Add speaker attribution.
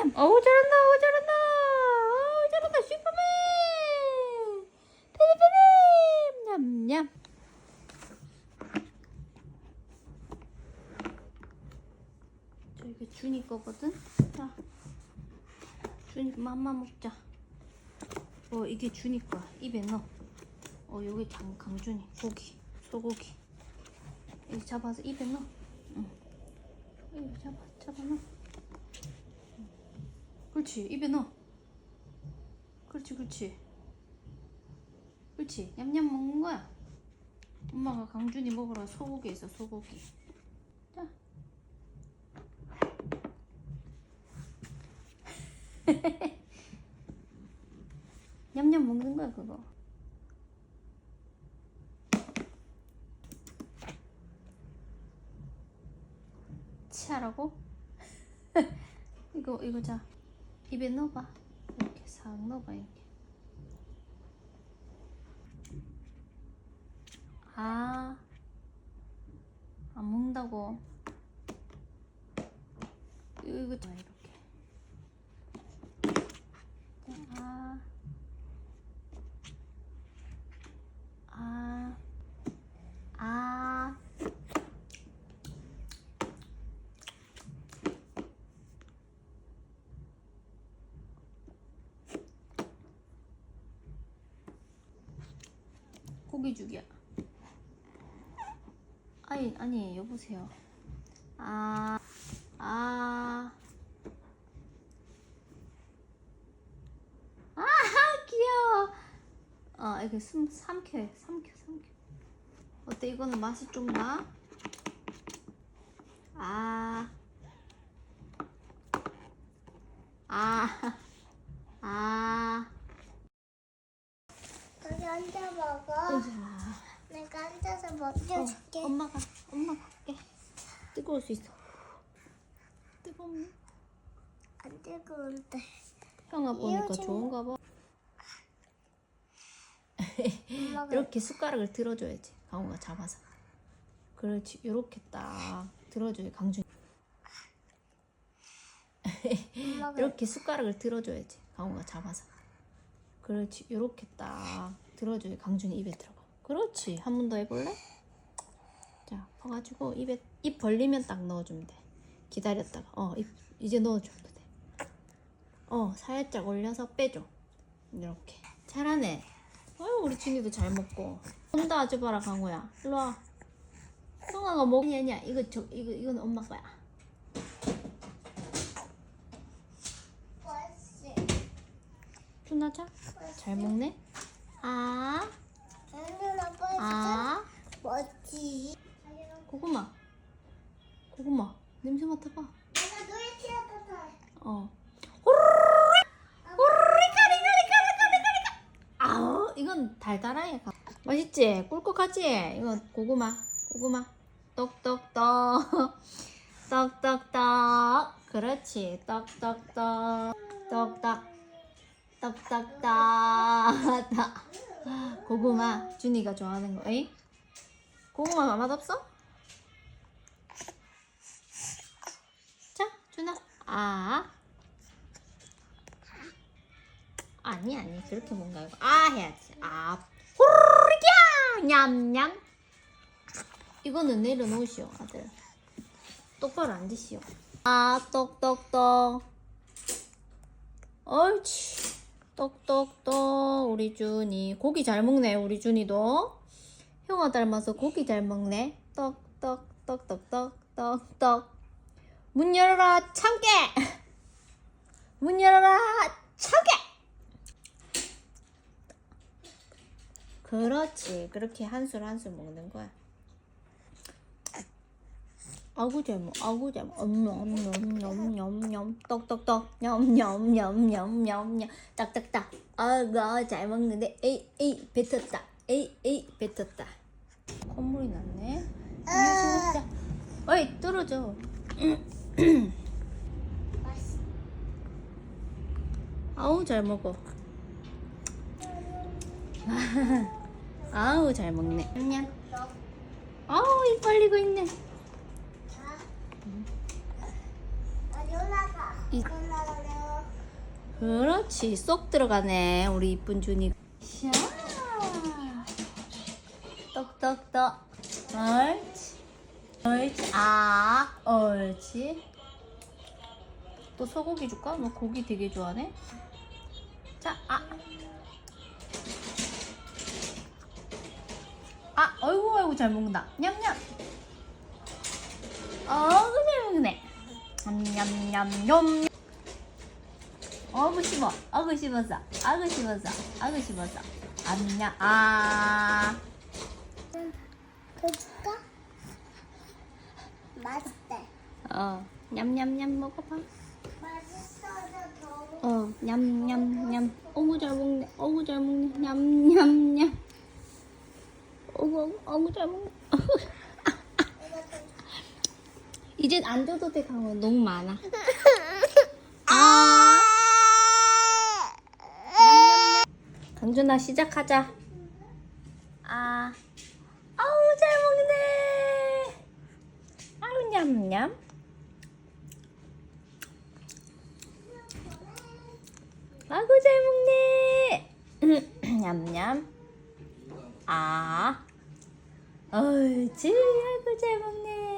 Speaker 1: 냠냠. 어우 잘한다. 어우 잘한다. 어우 잘한다. 슈퍼맨. 페리페리. 냠냠. 저 이게 준이 거거든. 자, 준이 맘마 먹자. 어 이게 준이 거야. 입에 넣어. 어 여기 장 강준이 고기 소고기. 여기 잡아서 입에 넣어. 응. 잡아 잡아 넣어. 응. 그렇지 입에 넣어. 그렇지 그렇지. 그렇지 냠냠 먹는 거야. 엄마가 강준이 먹으라 소고기 있어 소고기. 자. 냠냠 먹는 거야 그거. 치아라고? 이거 이거 자 입에 넣어봐. 이렇게 싹 넣어봐 이렇게. 아안 먹는다고. 이거 자 이렇게. 아 아, 고기 죽이야. 아니, 아니, 여보세요. 아, 아. 아, 귀여워. 어, 이게 숨, 삼켜, 삼켜, 삼켜. 어때, 이거는 맛이 좀 나? 아. 아. 아.
Speaker 2: 여기 앉아 먹어.
Speaker 1: 자.
Speaker 2: 내가 앉아서 먹여줄게.
Speaker 1: 어, 엄마가 엄마 갈게. 뜨거울 수 있어. 뜨겁네
Speaker 2: 안 뜨거운데.
Speaker 1: 형아 보니까 좋은가 봐.
Speaker 2: 엄마가
Speaker 1: 이렇게 숟가락을 들어줘야지 강호가 잡아서. 그렇지 이렇게 딱 들어줘야 강준
Speaker 2: 엄마가
Speaker 1: 이렇게 숟가락을 들어줘야지 강호가 잡아서. 그렇지 이렇게 딱 들어줘야 강준이 입에 들어가 그렇지. 한 번 더 해볼래? 자 퍼가지고 입에 입 벌리면 딱 넣어주면 돼. 기다렸다가. 어 입, 이제 넣어주면 돼 어 살짝 올려서 빼줘. 이렇게. 잘하네. 아유 우리 준이도 잘 먹고. 혼다 줘봐라 강호야. 일로 와. 형아가 먹 아니 아니야. 이거 저 이거 이건 엄마 거야. 준아자? 잘 먹네 아. 아,
Speaker 2: 뭐지?
Speaker 1: 고구마. 고구마. 냄새 맡아봐.
Speaker 2: 어.
Speaker 1: 아우, 이건. 가- 맛있지? 꿀꺽하지? 이건 고구마. 고구마. 똑똑똑. 똑똑똑. 그렇지. 똑똑똑. 똑 똑. 똑똑똑. 고구마. 준이가 좋아하는 거. 에이? 고구마 맛없어? 자, 준아. 아. 아니, 아니. 그렇게 뭔가 이거. 아, 해야지. 아. 호르르야! 냠냠. 이거는 내려놓으시오, 아들. 똑바로 앉으시오. 아, 똑똑똑. 옳지. 똑똑똑. 우리 준이. 고기 잘 먹네, 우리 준이도. 형아 닮아서 고기 잘 먹네. 떡떡떡떡떡떡떡. 문 열어라 참깨. 문 열어라 참깨. 그렇지. 그렇게 한술 한술 먹는 거야. 아구 잘 먹, 아구 잘 먹, 엄냠엄냠엄냠, 떡떡떡, 냠냠냠냠냠냠, 딱딱딱. 아가 잘 먹는데, 에이 에이 뱉었다, 에이 에이 뱉었다. 콧물이 났네. 먹자. 어이 떨어져. 아우 잘 먹어. 아우 잘 먹네. 그냥. 아우 입 벌리고 있네. 이-. 그렇지 쏙 들어가네 우리 이쁜 준이. 샤. 똑똑똑 옳지. 옳지. 아 옳지. 또 소고기 줄까? 너 고기 되게 좋아하네. 자 아. 아 어이구 어이구 잘 먹는다. 냠냠 어이구 잘 먹네 냠냠냠냠 어구 씹어 어구 씹었어 어구 씹었어 어구 씹었어 안냐 아
Speaker 2: 그럴까? 맛있대.
Speaker 1: 어, 냠냠냠 먹어봐.
Speaker 2: 맛있어서 더.
Speaker 1: 어, 냠냠냠. 어구 잘 먹네. 어구 잘 먹네. 냠냠냠. 어구 어구 잘 먹네. 이젠 안 줘도 돼 강원 너무 많아. 아. 강준아 시작하자. 아. 아우 잘 먹네. 아우 냠냠. 아구 잘 먹네. 냠냠. 아. 옳지. 아구 잘 먹네. 음.